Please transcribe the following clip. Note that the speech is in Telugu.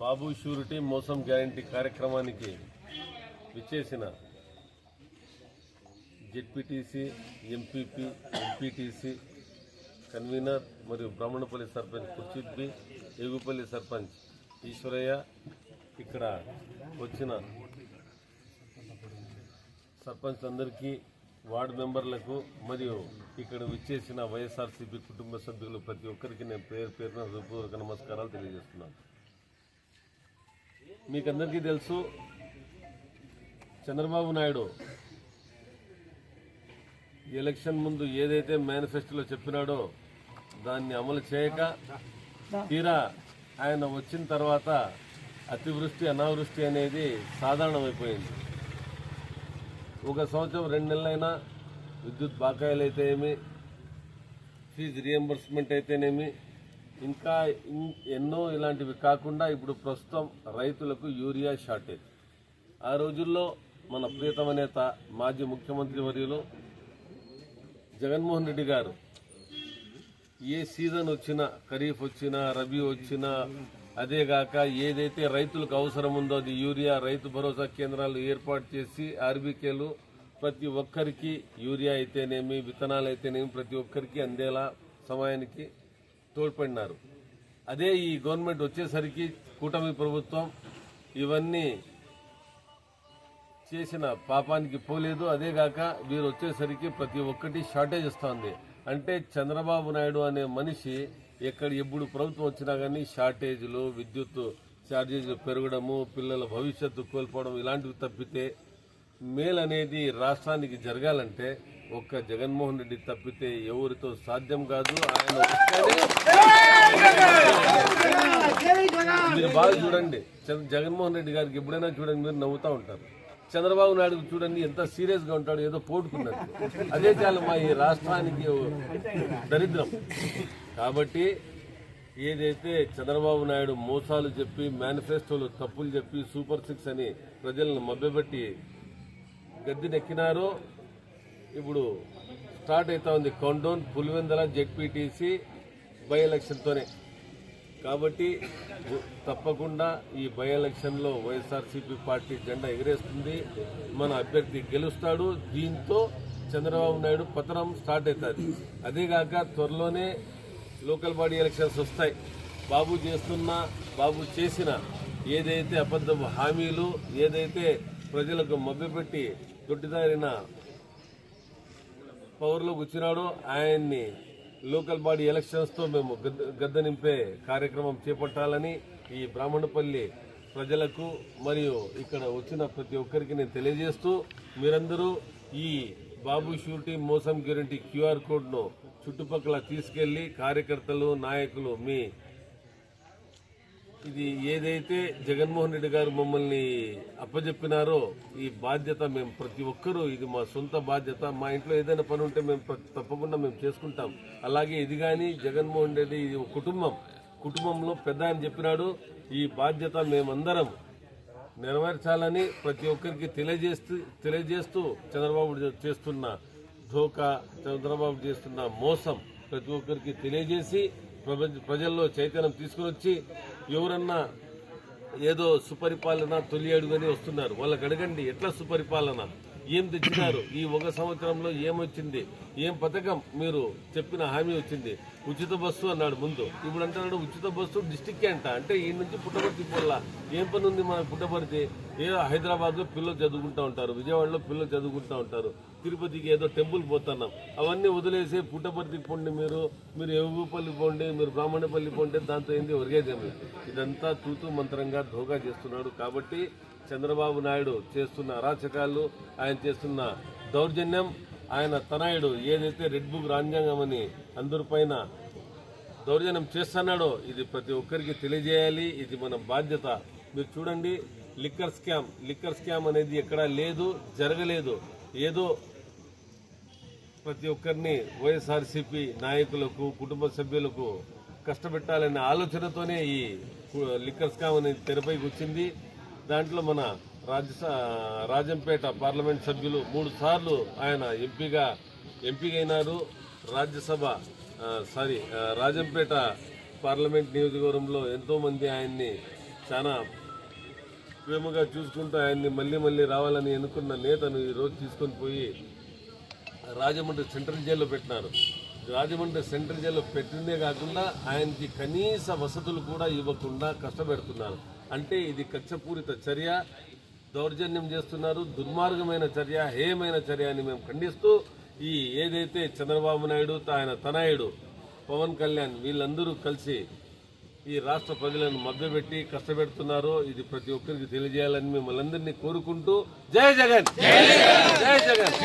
బాబు షూరిటీ మోసం గ్యారంటీ కార్యక్రమానికి విచ్చేసిన జెడ్పీటీసీ ఎంపీపీ ఎంపీటీసీ కన్వీనర్ మరియు బ్రాహ్మణపల్లి సర్పంచ్ కుర్చిత్ బి ఏగుపల్లి సర్పంచ్ ఈశ్వరయ్య ఇక్కడ వచ్చిన సర్పంచ్ అందరికీ వార్డు మెంబర్లకు మరియు ఇక్కడ విచ్చేసిన వైఎస్ఆర్సీపీ కుటుంబ సభ్యులు ప్రతి ఒక్కరికి నేను పేరు పేరున హృదయపూర్వక నమస్కారాలు తెలియజేస్తున్నాను. మీకందరికీ తెలుసు చంద్రబాబు నాయుడు ఎలక్షన్ ముందు ఏదైతే మేనిఫెస్టోలో చెప్పినాడో దాన్ని అమలు చేయక తీరా ఆయన వచ్చిన తర్వాత అతివృష్టి అనావృష్టి అనేది సాధారణమైపోయింది. ఒక సంవత్సరం రెండు నెలలైనా విద్యుత్ బకాయిలు అయితే ఏమి? ఫీజు రియంబర్స్మెంట్ అయితేనేమి? ఇంకా ఎన్నో ఇలాంటివి కాకుండా ఇప్పుడు ప్రస్తుతం రైతులకు యూరియా షార్టేజ్. ఆ రోజుల్లో మన ప్రియతమ నేత మాజీ ముఖ్యమంత్రి వర్యులు జగన్మోహన్ రెడ్డి గారు ఏ సీజన్ వచ్చినా ఖరీఫ్ వచ్చినా రబీ వచ్చినా అదేగాక ఏదైతే రైతులకు అవసరం ఉందో అది యూరియా రైతు భరోసా కేంద్రాలు ఏర్పాటు చేసి ఆర్బీకేలు ప్రతి ఒక్కరికి యూరియా అయితేనేమి విత్తనాలు అయితేనేమి ప్రతి ఒక్కరికి అందేలా సమయానికి తోడ్పడినారు. అదే ఈ గవర్నమెంట్ వచ్చేసరికి కూటమి ప్రభుత్వం ఇవన్నీ చేసిన పాపానికి పోలేదు. అదేగాక వీరు వచ్చేసరికి ప్రతి ఒక్కటి షార్టేజ్ వస్తుంది. అంటే చంద్రబాబు నాయుడు అనే మనిషి ఎక్కడ ఎప్పుడు ప్రభుత్వం వచ్చినా కానీ షార్టేజ్లు విద్యుత్ ఛార్జీలు పెరగడము పిల్లల భవిష్యత్తు కోల్పోవడం ఇలాంటివి తప్పితే మేలు అనేది రాష్ట్రానికి జరగాలంటే ఒక్క జగన్మోహన్ రెడ్డి తప్పితే ఎవరితో సాధ్యం కాదు. ఆయన మీరు బాగా చూడండి. జగన్మోహన్ రెడ్డి గారికి ఎప్పుడైనా చూడండి మీరు నవ్వుతూ ఉంటారు. చంద్రబాబు నాయుడు చూడండి ఎంత సీరియస్గా ఉంటాడు ఏదో పోటుకున్నట్టు. అదే చాలు మా ఈ రాష్ట్రానికి దరిద్రం. కాబట్టి ఏదైతే చంద్రబాబు నాయుడు మోసాలు చెప్పి మేనిఫెస్టోలు తప్పులు చెప్పి సూపర్ సిక్స్ అని ప్రజలను మభ్యపెట్టి గద్దెనెక్కినారో ఇప్పుడు స్టార్ట్ అవుతా ఉంది. కౌంటౌన్ పులివెందల జెడ్పీటీసీ బై ఎలక్షన్తోనే. కాబట్టి తప్పకుండా ఈ బై ఎలక్షన్లో వైఎస్ఆర్సీపీ పార్టీ జెండా ఎగరేస్తుంది. మన అభ్యర్థి గెలుస్తాడు. దీంతో చంద్రబాబు నాయుడు పతనం స్టార్ట్ అవుతుంది. అదేగాక త్వరలోనే లోకల్ బాడీ ఎలక్షన్స్ వస్తాయి. బాబు చేస్తున్న బాబు చేసిన ఏదైతే అబద్ధ హామీలు ఏదైతే ప్రజలకు మభ్యపెట్టి దొడ్డిదారిన పవర్లోకి వచ్చినాడో ఆయన్ని లోకల్ బాడీ ఎలక్షన్స్తో మేము గద్ద- గద్ద నింపే కార్యక్రమం చేపట్టాలని ఈ బ్రాహ్మణపల్లి ప్రజలకు మరియు ఇక్కడ వచ్చిన ప్రతి ఒక్కరికి నేను తెలియజేస్తూ మీరందరూ ఈ బాబు షూరిటీ మోసం గ్యారంటీ క్యూఆర్ కోడ్ను చుట్టుపక్కల తీసుకెళ్ళి కార్యకర్తలు నాయకులు మీ ఇది ఏదైతే జగన్మోహన్ రెడ్డి గారు మమ్మల్ని అప్పజెప్పినారో ఈ బాధ్యత మేము ప్రతి ఒక్కరూ ఇది మా సొంత బాధ్యత. మా ఇంట్లో ఏదైనా పని ఉంటే మేము తప్పకుండా మేము చేసుకుంటాం. అలాగే ఇది కానీ జగన్మోహన్ రెడ్డి ఇది ఒక కుటుంబం. కుటుంబంలో పెద్ద అని చెప్పినాడు ఈ బాధ్యత మేమందరం నెరవేర్చాలని ప్రతి ఒక్కరికి తెలియజేస్తూ తెలియజేస్తూ చంద్రబాబు చేస్తున్న ధోకా చంద్రబాబు చేస్తున్న మోసం ప్రతి ఒక్కరికి తెలియజేసి ప్రపంచ- ప్రజల్లో చైతన్యం తీసుకుని వచ్చి ఎవరన్నా ఏదో సుపరిపాలన తొలి అడుగని వస్తున్నారు. వాళ్ళకి అడగండి ఎట్లా సుపరిపాలన? ఏం తెచ్చినారు ఈ ఒక సంవత్సరంలో ఏమొచ్చింది? ఏం పథకం? మీరు చెప్పిన హామీ వచ్చింది. ఉచిత బస్సు అన్నాడు ముందు. ఇప్పుడు అంటున్నాడు ఉచిత బస్సు డిస్టిక్ అంట. అంటే ఈ నుంచి పుట్టపర్తి పోల్లా ఏం పని ఉంది మన పుట్టపర్తి? ఏదో హైదరాబాద్లో పిల్లలు చదువుకుంటా ఉంటారు విజయవాడలో పిల్లలు చదువుకుంటా ఉంటారు తిరుపతికి ఏదో టెంపుల్ పోతున్నాం. అవన్నీ వదిలేసి పుట్టపర్తికి పోండి మీరు మీరు ఎవగుపల్లి పోండి మీరు బ్రాహ్మణపల్లి పోండి దాంతో ఏంది ఒరిగేదేమి? ఇదంతా తూతూ మంత్రంగా ధోగా చేస్తున్నాడు కాబట్టి చంద్రబాబు నాయుడు చేస్తున్న అరాచకాలు ఆయన చేస్తున్న దౌర్జన్యం ఆయన తనాయుడు ఏదైతే రెడ్ బుక్ రాజ్యాంగం అని అందరిపైన దౌర్జన్యం చేస్తున్నాడో ఇది ప్రతి ఒక్కరికి తెలియజేయాలి. ఇది మన బాధ్యత. మీరు చూడండి లిక్కర్ స్కామ్ లిక్కర్ స్కామ్ అనేది ఎక్కడా లేదు జరగలేదు. ఏదో ప్రతి ఒక్కరిని వైఎస్ఆర్సీపీ నాయకులకు కుటుంబ సభ్యులకు కష్టపెట్టాలనే ఆలోచనతోనే ఈ లిక్కర్ స్కామ్ అనేది తెరపైకి వచ్చింది. దాంట్లో మన రాజ్యసభ రాజంపేట పార్లమెంట్ సభ్యులు మూడు సార్లు ఆయన ఎంపీగా ఎంపీగైనారు. రాజ్యసభ సారీ రాజంపేట పార్లమెంట్ నియోజకవర్గంలో ఎంతోమంది ఆయన్ని చాలా ప్రేమగా చూసుకుంటూ ఆయన్ని మళ్ళీ మళ్ళీ రావాలని ఎన్నుకున్న నేతను ఈరోజు తీసుకొని పోయి రాజమండ్రి సెంట్రల్ జైల్లో పెట్టినారు. రాజమండ్రి సెంట్రల్ జైల్లో పెట్టిందే కాకుండా ఆయనకి కనీస వసతులు కూడా ఇవ్వకుండా కష్టపెడుతున్నారు. అంటే ఇది కక్షపూరిత చర్య. దౌర్జన్యం చేస్తున్నారు. దుర్మార్గమైన చర్య హేయమైన చర్య అని మేము ఖండిస్తూ ఈ ఏదైతే చంద్రబాబు నాయుడు ఆయన తనయుడు పవన్ కళ్యాణ్ వీళ్ళందరూ కలిసి ఈ రాష్ట్ర ప్రజలను మభ్యపెట్టి కష్టపెడుతున్నారో. ఇది ప్రతి ఒక్కరికి తెలియజేయాలని మిమ్మల్ని అందరినీ కోరుకుంటూ జై జగన్! జై జగన్!